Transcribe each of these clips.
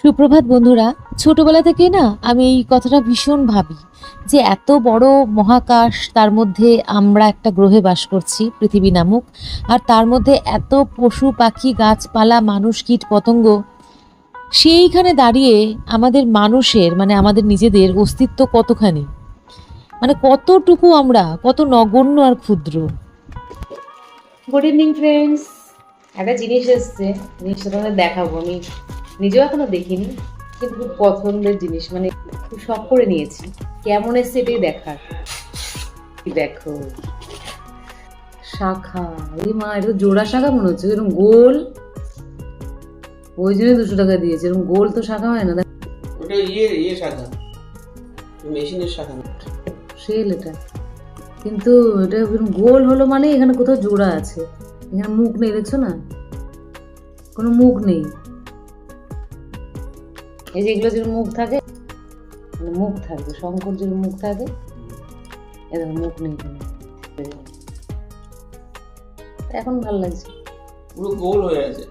সুপ্রভাত বন্ধুরা, ছোটবেলা থেকে না আমি এই কথাটা ভীষণ ভাবি যে এত বড় মহাকাশ, তার মধ্যে আমরা একটা গ্রহে বাস করছি, পৃথিবী নামক, আর তার মধ্যে এত পশু, পাখি, গাছপালা, মানুষ, কীট পতঙ্গ, সেইখানে দাঁড়িয়ে আমাদের মানুষের মানে আমাদের নিজেদের অস্তিত্ব কতখানি? মানে কতটুকু আমরা, কত নগণ্য আর ক্ষুদ্র? গুড ইভিনিং ফ্রেন্ডস একটা জিনিস এসছে, জিনিসটা তোমাদের দেখাবো, আমি নিজেও এখনও দেখিনি কিন্তু খুব পছন্দের জিনিস মানে খুব শখ করে নিয়েছি। কেমন এসছে এটাই দেখার। দেখো শাখা এই মা এটা জোড়া শাখা মনে হচ্ছে এরকম গোল। ওই জন্যই দুশো টাকা দিয়েছে এরকম গোল তো শাখা হয় না দেখ। ওটা ইয়ে ইয়ে শাখা। মেশিনের শাখা। সেল এটা। কিন্তু এটা গোল হলো মানে এখানে কোথাও জোড়া আছে। এখানে মুখ নেই দেখছ না? কোনো মুখ নেই। এই যে এগুলো যেরকম মুখ থাকে মানে মুখ থাকবে শঙ্কর যেরকম মুখ থাকে এরকম মুখ নেই কোনো এখন ভালো লাগছে। পুরো গোল হয়ে আছে।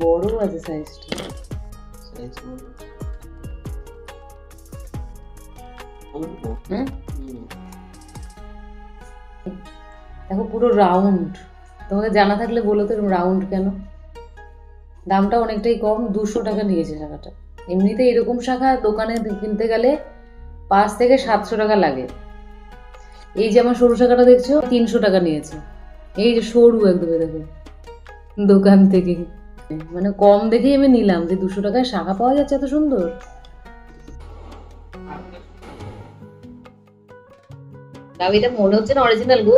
বড়ও আছে সাইজটা বড়। বড়। হুম। দেখো পুরো রাউন্ড তোমাকে জানা থাকলে বলো তো রাউন্ড কেন? দামটা অনেকটাই কম, দুশো টাকা নিয়েছে শাখাটা। এমনিতে এরকম শাখা দোকানে কিনতে গেলে পাঁচ থেকে সাতশো টাকা লাগে। এই যে আমার সরু শাখাটা দেখছ, তিনশো টাকা নিয়েছে। এই যে সরু একদম দেখো, দোকান থেকে। মানে কম দেখেই আমি নিলাম যে দুশো টাকায় শাখা পাওয়া যাচ্ছে এত সুন্দর। দাবিটা মনে হচ্ছে না অরিজিনাল গো।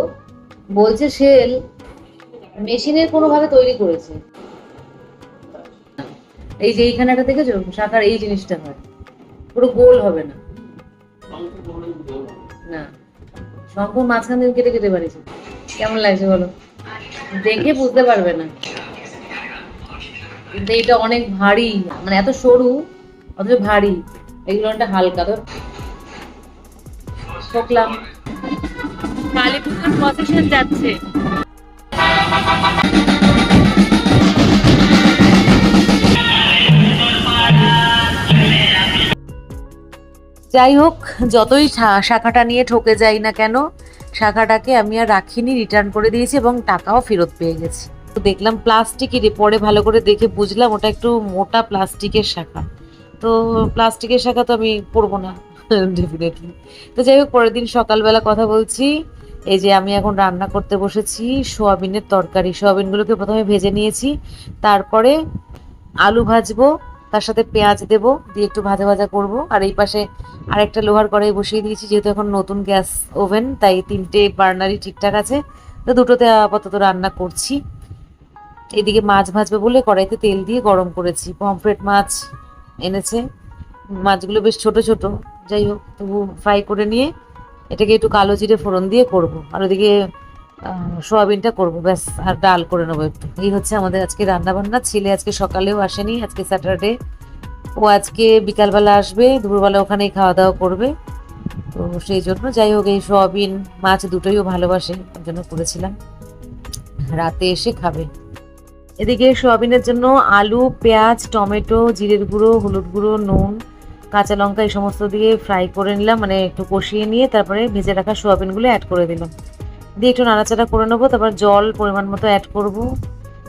বলছে সেল মেশিনের কোনোভাবে তৈরি করেছে। এই যে এইখানে একটা দেখেছ? শাখার এই জিনিসটা হয়। পুরো গোল হবে না। না। শঙ্কর মাঝখান থেকে কেটে কেটে বাড়িছে কেমন লাগছে বলো? দেখে বুঝতে পারবে না। কিন্তু এটা অনেক ভারী। মানে এত সরু, অথচ ভারী। এগুলো অনেকটা হালকা। তো ঠকলাম। কালী পুজোর যাচ্ছে। যাই হোক, যতই শাখাটা নিয়ে ঠকে যাই না কেন, শাখাটাকে আমি আর রাখিনি রিটার্ন করে দিয়েছি এবং টাকাও ফেরত পেয়ে গেছি। তো দেখলাম প্লাস্টিকের পরে ভালো করে দেখে বুঝলাম ওটা একটু মোটা প্লাস্টিকের শাখা। তো প্লাস্টিকের শাখা তো আমি পরবো না ডেফিনেটলি তো যাই হোক, পরের দিন সকালবেলা কথা বলছি, এই যে আমি এখন রান্না করতে বসেছি, সোয়াবিনের তরকারি। সোয়াবিনগুলোকে প্রথমে ভেজে নিয়েছি, তারপরে আলু ভাজবো তার সাথে পেঁয়াজ দেব, দিয়ে একটু ভাজা ভাজা করব। আর এই পাশে আরেকটা লোহার কড়াই বসিয়ে দিয়েছি, যেহেতু এখন নতুন গ্যাস ওভেন, তাই তিনটে বার্নারই ঠিকঠাক আছে। তো দুটোতে আপাতত রান্না করছি। এদিকে মাছ ভাজবে বলে কড়াইতে তেল দিয়ে গরম করেছি। পমফ্রেট মাছ এনেছে। মাছগুলো বেশ ছোট ছোট, যাই হোক, তবু ফ্রাই করে নিয়ে এটাকে একটু কালো জিরে ফোড়ন দিয়ে করব। আর ওদিকে সোয়াবিনটা করব, ব্যাস, আর ডাল করে নেব একটু। এই হচ্ছে আমাদের আজকে রান্না বান্না ছেলে আজকে সকালেও আসেনি, আজকে স্যাটারডে। ও আজকে বিকালবেলা আসবে, দুপুরবেলা ওখানেই খাওয়া দাওয়া করবে। তো সেই জন্য যাই হোক, এই সোয়াবিন, মাছ দুটোইও ভালোবাসে ওর জন্য করেছিলাম। রাতে এসে খাবে। এদিকে সোয়াবিনের জন্য আলু, পেঁয়াজ, টমেটো, জিরের গুঁড়ো, হলুদ গুঁড়ো, নুন, কাঁচা লঙ্কা, এই সমস্ত দিয়ে ফ্রাই করে নিলাম। মানে একটু কষিয়ে নিয়ে তারপরে ভেজে রাখা সোয়াবিনগুলো অ্যাড করে দিলাম। দিয়ে একটু নাড়াচাড়া করে নেব, তারপর জল পরিমাণ মতো অ্যাড করব।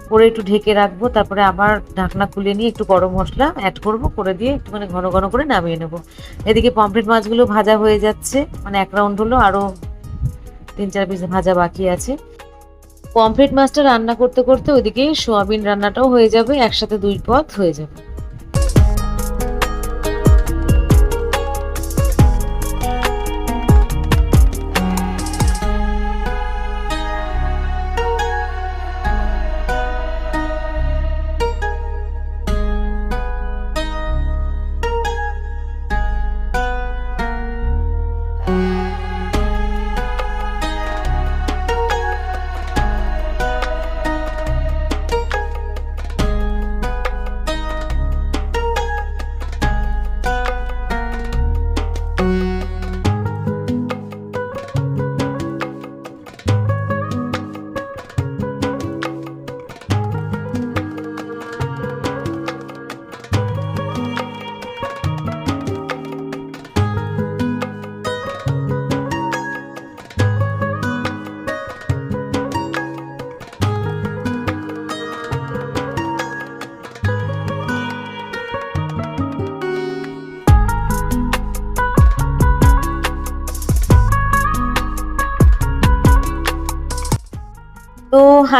করে একটু ঢেকে রাখব, তারপরে আবার ঢাকনা খুলে নিয়ে একটু গরম মশলা অ্যাড করব, করে দিয়ে একটুখানি ঘন ঘন করে নামিয়ে নেব। এদিকে পমফ্রেট মাছগুলো ভাজা হয়ে যাচ্ছে মানে এক রাউন্ড হলো আরও তিন চার পিস ভাজা বাকি আছে। পমফ্রেট মাছটা রান্না করতে করতে ওইদিকে সোয়াবিন রান্নাটাও হয়ে যাবে, একসাথে দুই পদ হয়ে যাবে।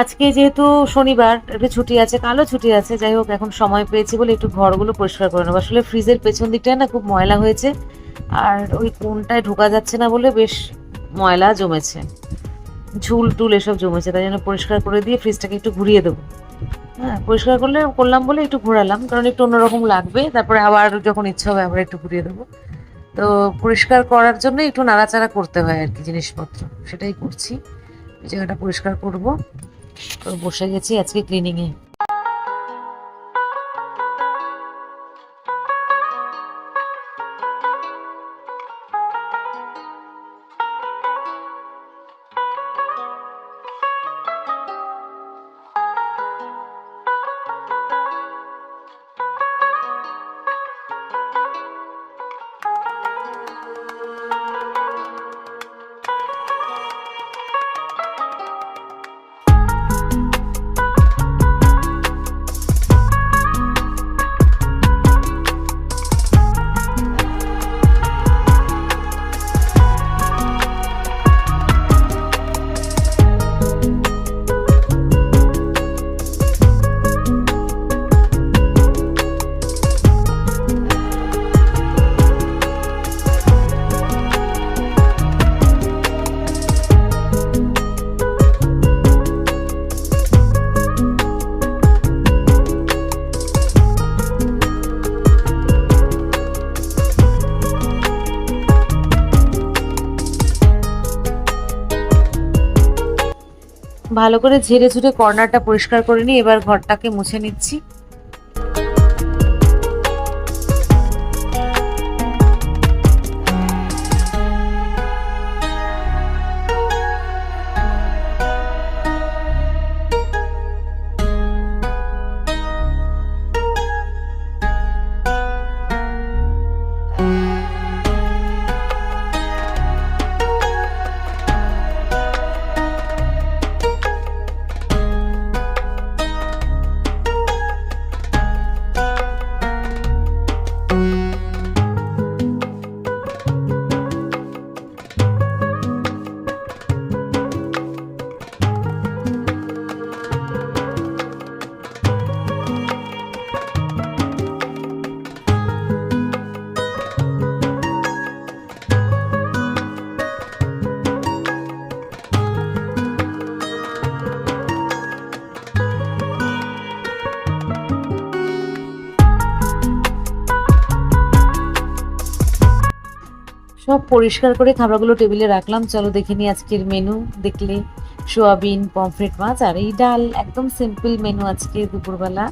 আজকে যেহেতু শনিবার, একটু ছুটি আছে, কালও ছুটি আছে, যাই হোক, এখন সময় পেয়েছি বলে একটু ঘরগুলো পরিষ্কার করে নেব। আসলে ফ্রিজের পেছন দিকটায় না খুব ময়লা হয়েছে, আর ওই কোনটায় ঢোকা যাচ্ছে না বলে বেশ ময়লা জমেছে। ঝুল টুল এসব জমেছে, তাই জন্য পরিষ্কার করে দিয়ে ফ্রিজটাকে একটু ঘুরিয়ে দেবো। হ্যাঁ পরিষ্কার করলে, করলাম বলে একটু ঘোরালাম, কারণ একটু অন্যরকম লাগবে, তারপরে আবার যখন ইচ্ছা হবে আবার একটু ঘুরিয়ে দেবো। তো পরিষ্কার করার জন্য একটু নাড়াচাড়া করতে হয় আর কি, জিনিসপত্র, সেটাই করছি। জায়গাটা পরিষ্কার করব। তো বসে গেছি আজকে ক্লিনিংয়ে ভালো করে ঝেড়ে ঝুড়ে কর্নারটা পরিষ্কার করে নিই এবার ঘরটাকে মুছে নিচ্ছি। সব পরিষ্কার করে খাবারগুলো টেবিলে রাখলাম। চলো দেখে নিই আজকের মেনু দেখলে সোয়াবিন, পমফ্রেট মাছ আর এই ডাল, একদম সিম্পল মেনু আজকে দুপুরবেলা।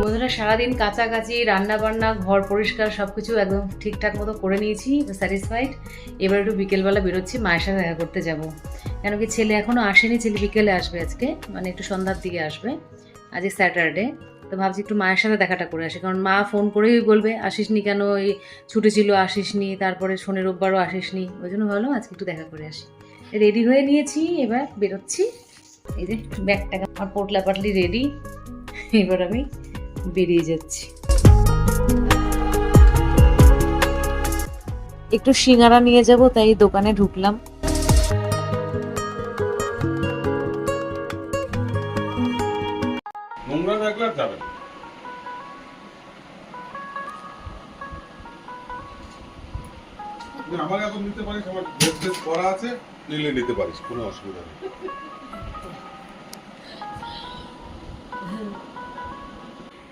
বন্ধুরা, সারাদিন কাছাকাছি রান্না বান্না ঘর পরিষ্কার সব কিছু একদম ঠিকঠাক মতো করে নিয়েছি স্যাটিসফাইড এবার একটু বিকেলবেলা বেরোচ্ছি, মায়ের সাথে দেখা করতে যাব। কেন কি ছেলে এখনও আসেনি, ছেলে বিকেলে আসবে আজকে মানে একটু সন্ধ্যার দিকে আসবে। আজকে স্যাটারডে তো ভাবছি একটু মায়ের সাথে দেখাটা করে আসি। কারণ মা ফোন করেই বলবে আসিস নি কেন? এই ছুটি ছিল আসিস নি তারপরে শনি রোববারও আসিস নি ওই জন্য ভাবলাম আজকে একটু দেখা করে আসি। রেডি হয়ে নিয়েছি, এবার বেরোচ্ছি। এই যে ব্যাগটা, আমার পোটলা পাটলি রেডি এবার আমি বেরিয়ে যাচ্ছি। একটু সিঙ্গারা নিয়ে যাব, তাই দোকানে ঢুকলাম। নিতে পারিস, আমার ড্রেস ড্রেস করা আছে, নিলে নিতে পারিস, কোনো অসুবিধা নেই।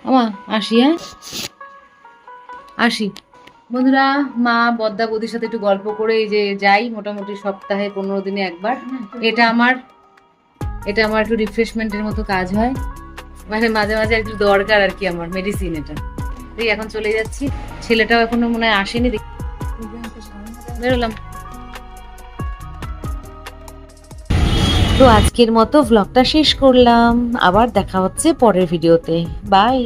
আমা, আসি হ্যাঁ? আসি। বন্ধুরা, মা, বদ্দা সাথে একটু গল্প করে এই যে যাই, মোটামুটি সপ্তাহে পনেরো দিনে একবার। এটা আমার এটা আমার একটু রিফ্রেশমেন্টের মতো কাজ হয়। মানে মাঝে মাঝে একটু দরকার আর কি আমার মেডিসিন এটা। এখন চলে যাচ্ছি। ছেলেটাও এখনও মনে হয় আসেনি, দেখি বেরোলাম। তো আজকের মতো ভ্লগটা শেষ করলাম। আবার দেখা হচ্ছে পরের ভিডিওতে বাই